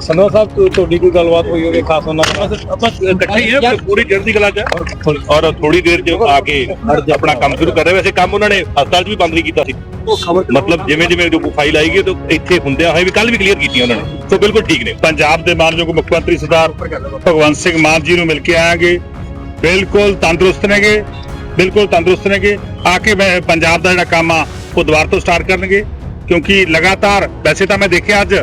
ਸੰਧਵਾ ਸਾਹਿਬ ਤੁ- ਤੁਹਾਡੀ ਕੋਈ ਗੱਲਬਾਤ ਹੋਈ ਹੋਵੇ ਖਾਸ ਉਹਨਾਂ ਨਾਲ? ਆਪਾਂ ਇਕੱਠੇ ਹੀ ਆ ਪੂਰੀ ਚੜ੍ਹਦੀ ਕਲਾ ਚ ਆ। ਔਰ ਥੋੜੀ ਦੇਰ ਚ ਆ ਕੇ ਆਪਣਾ ਕੰਮ ਸ਼ੁਰੂ ਕਰ ਰਹੇ। ਵੈਸੇ ਕੰਮ ਉਹਨਾਂ ਨੇ ਹਸਪਤਾਲ ਚ ਵੀ ਬੰਦ ਨਹੀਂ ਕੀਤਾ ਸੀ। ਮਤਲਬ ਜਿਵੇਂ ਜਿਵੇਂ ਜੋ ਫਾਈਲ ਆਏਗੀ ਤਾਂ ਇੱਥੇ ਹੁੰਦਿਆਂ ਹੋਏ ਵੀ ਕੱਲ ਵੀ ਕਲੀਅਰ ਕੀਤੀ ਉਹਨਾਂ ਨੇ। ਸੋ ਬਿਲਕੁਲ ਠੀਕ ਨੇ। ਪੰਜਾਬ ਦੇ ਮਾਨਯੋਗ ਮੁੱਖ ਮੰਤਰੀ ਸਰਦਾਰ ਭਗਵੰਤ ਸਿੰਘ ਮਾਨ ਜੀ ਨੂੰ ਮਿਲ ਕੇ ਆਵਾਂਗੇ ਬਿਲਕੁਲ ਤੰਦਰੁਸਤ ਨੇਗੇ। ਬਿਲਕੁਲ ਤੰਦਰੁਸਤ ਨੇਗੇ। ਆ ਕੇ ਪੰਜਾਬ ਦਾ ਜਿਹੜਾ ਕੰਮ ਆ ਉਹ ਦੁਬਾਰਾ ਤੋਂ ਸਟਾਰਟ ਕਰਨਗੇ। ਕਿਉਂਕਿ ਲਗਾਤਾਰ ਵੈਸੇ ਤਾਂ ਮੈਂ ਦੇਖਿਆ ਅੱਜ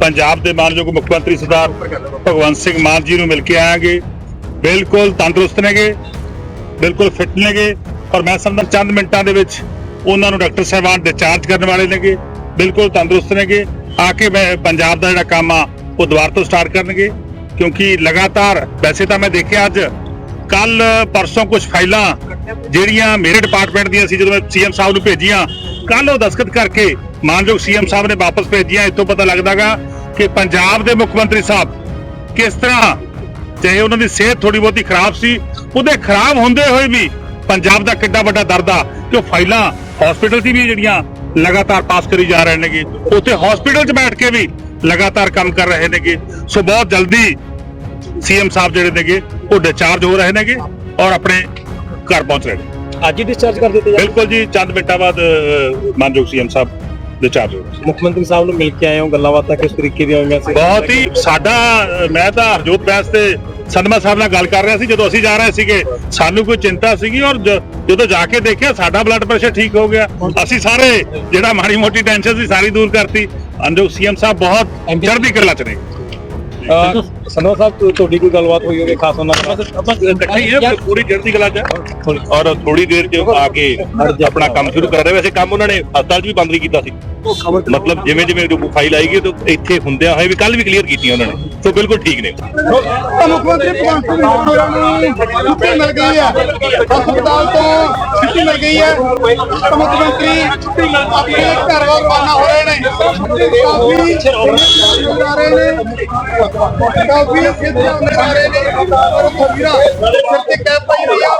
ਪੰਜਾਬ ਦੇ ਮਾਨਯੋਗ ਮੁੱਖ ਮੰਤਰੀ ਸਰਦਾਰ ਭਗਵੰਤ ਸਿੰਘ ਮਾਨ ਜੀ ਨੂੰ ਮਿਲ ਕੇ ਆਵਾਂਗੇ ਬਿਲਕੁਲ ਤੰਦਰੁਸਤ ਨੇਗੇ, ਬਿਲਕੁਲ ਫਿੱਟ ਨੇਗੇ ਔਰ ਮੈਂ ਸਮਝਦਾ ਚੰਦ ਮਿੰਟਾਂ ਦੇ ਵਿੱਚ ਉਹਨਾਂ ਨੂੰ ਡਾਕਟਰ ਸਾਹਿਬਾਨ ਡਿਸਚਾਰਜ ਕਰਨ ਵਾਲੇ ਨੇਗੇ। ਬਿਲਕੁਲ ਤੰਦਰੁਸਤ ਨੇਗੇ। ਆ ਕੇ ਮੈਂ ਪੰਜਾਬ ਦਾ ਜਿਹੜਾ ਕੰਮ ਆ, ਉਹ ਦੁਬਾਰਾ ਤੋਂ ਸਟਾਰਟ ਕਰਨਗੇ ਕਿਉਂਕਿ ਲਗਾਤਾਰ, ਵੈਸੇ ਤਾਂ ਮੈਂ ਦੇਖਿਆ ਅੱਜ ਕੱਲ ਪਰਸੋਂ ਕੁਝ ਫਾਈਲਾਂ ਜਿਹੜੀਆਂ ਮੇਰੇ ਡਿਪਾਰਟਮੈਂਟ ਦੀਆਂ ਸੀ, ਜਦੋਂ ਮੈਂ ਸੀਐਮ ਸਾਹਿਬ ਨੂੰ ਭੇਜੀਆਂ ਕੱਲ ਉਹ ਦਸਖਤ ਕਰਕੇ ਮਾਨਯੋਗ ਸੀਐਮ ਸਾਹਿਬ ਨੇ ਵਾਪਸ ਭੇਜੀਆਂ। ਇਤੋਂ ਪਤਾ ਲੱਗਦਾਗਾ ਕਿ ਪੰਜਾਬ ਦੇ ਮੁੱਖ ਮੰਤਰੀ ਸਾਹਿਬ ਕਿਸ ਤਰ੍ਹਾਂ, ਚਾਹੇ ਉਹਨਾਂ ਦੀ ਸਿਹਤ ਥੋੜੀ ਬਹੁਤੀ ਖਰਾਬ ਸੀ, ਉਹਦੇ ਖਰਾਬ ਹੁੰਦੇ ਹੋਏ ਵੀ ਪੰਜਾਬ ਦਾ ਕਿੱਡਾ ਵੱਡਾ ਦਰਦ ਆ ਕਿ ਉਹ ਫਾਈਲਾਂ ਹਸਪੀਟਲ ਦੀ ਵੀ ਜਿਹੜੀਆਂ ਲਗਾਤਾਰ ਪਾਸ ਕਰੀ ਜਾ ਰਹੇ ਨੇਗੇ, ਉੱਥੇ ਹਸਪੀਟਲ 'ਚ ਬੈਠ ਕੇ ਵੀ ਲਗਾਤਾਰ ਕੰਮ ਕਰ ਰਹੇ ਨੇਗੇ। ਸੋ ਬਹੁਤ ਜਲਦੀ ਸੀਐਮ ਸਾਹਿਬ ਜਿਹੜੇ ਨੇਗੇ, ਉਹ ਡਿਸਚਾਰਜ ਹੋ ਰਹੇ ਨੇਗੇ ਔਰ ਆਪਣੇ ਘਰ ਪਹੁੰਚ ਰਹੇ ਨੇ। ਅੱਜ ਹੀ ਡਿਸਚਾਰਜ ਕਰ ਦਿੱਤੇ ਜਾ ਬਿਲਕੁਲ ਜੀ ਚੰਦ ਮਿੰਟਾਂ ਬਾਅਦ ਮਾਨਯੋਗ ਸੀਐਮ ਸਾਹਿਬ ਡਿਸਚਾਰਜ ਹੋ ਰਹੇ ਨੇ। ਮੁੱਖ ਮੰਤਰੀ ਸਾਹਿਬ ਨੂੰ ਮਿਲ ਕੇ ਆਏ ਹੋ ਗੱਲਾਂ ਬਾਤਾਂ ਕਿਸ ਤਰੀਕੇ ਦੀਆਂ ਹੋਈਆਂ ਸੀ? ਬਹੁਤ ਹੀ ਸਾਡਾ ਮੈਂ ਤਾਂ ਹਰਜੋਤ ਬੈਂਸ ਤੇ ਸੰਧਮਾ ਸਾਹਿਬ ਨਾਲ ਗੱਲ ਕਰ ਰਿਹਾ ਸੀ ਜਦੋਂ ਅਸੀਂ ਜਾ ਰਹੇ ਸੀਗੇ ਸਾਨੂੰ ਕੋਈ ਚਿੰਤਾ ਸੀਗੀ ਔਰ ਜਦੋਂ ਜਾ ਕੇ ਦੇਖਿਆ ਸਾਡਾ ਬਲੱਡ ਪ੍ਰੈਸ਼ਰ ਠੀਕ ਹੋ ਗਿਆ। ਅਸੀਂ ਸਾਰੇ ਜਿਹੜਾ ਮਾੜੀ ਮੋਟੀ ਟੈਨਸ਼ਨ ਸੀ ਸਾਰੀ ਦੂਰ ਕਰਤੀ। ਅੰਜੋ ਸੀਐਮ ਸਾਹਿਬ ਬਹੁਤ ਚੜ੍ਹਦੀ ਕਲਾ ਚ ਨੇ। ਸੰਧਵਾ ਸਾਹਿਬ ਤੁਹਾਡੀ ਕੋਈ ਗੱਲਬਾਤ ਹੋਈ ਹੋਵੇ ਖਾਸ ਉਹਨਾਂ ਨਾਲ? ਆਪਾਂ ਇਕੱਠੇ ਹੀ ਆ ਪੂਰੀ ਚੜ੍ਹਦੀ ਕਲਾ ਚ। ਔਰ ਥੋੜੀ ਦੇਰ ਚ ਆ ਕੇ ਆਪਣਾ ਕੰਮ ਸ਼ੁਰੂ ਕਰ ਰਹੇ। ਵੈਸੇ ਕੰਮ ਉਹਨਾਂ ਨੇ ਹਸਪਤਾਲ ਚ ਵੀ ਬੰਦ ਨਹੀਂ ਕੀਤਾ ਸੀ। ਮਤਲਬ ਜਿਵੇਂ ਜਿਵੇਂ ਜੋ ਫਾਈਲ ਆਏਗੀ ਤਾਂ ਇੱਥੇ ਹੁੰਦਿਆਂ ਹੋਏ ਵੀ ਕੱਲ ਵੀ ਕਲੀਅਰ ਕੀਤੀ ਉਹਨਾਂ ਨੇ। ਸੋ ਬਿਲਕੁਲ ਠੀਕ ਨੇ। ਮੁੱਖ ਮੰਤਰੀ ਭਗਵੰਤ ਸਿੰਘ ਮਾਨ ਨੂੰ ਛੁੱਟੀ ਮਿਲ ਗਈ ਹੈ। ਹਸਪਤਾਲ ਤੋਂ ਛੁੱਟੀ ਮਿਲ ਗਈ ਹੈ। ਮੁੱਖ ਮੰਤਰੀ ਆਪਣੇ ਘਰ ਵੱਲ ਰਵਾਨਾ ਹੋ ਰਹੇ ਨੇ। ਕਾਫੀ ਜਾ ਰਹੇ ਨੇ। ਕਾਫੀ ਸਿੱਧੇ ਜਾ ਰਹੇ ਨੇ। ਔਰ ਤਸਵੀਰਾਂ ਸਿਰ ਤੇ ਕੈਪ ਪਾਈ ਹੋਈ ਆ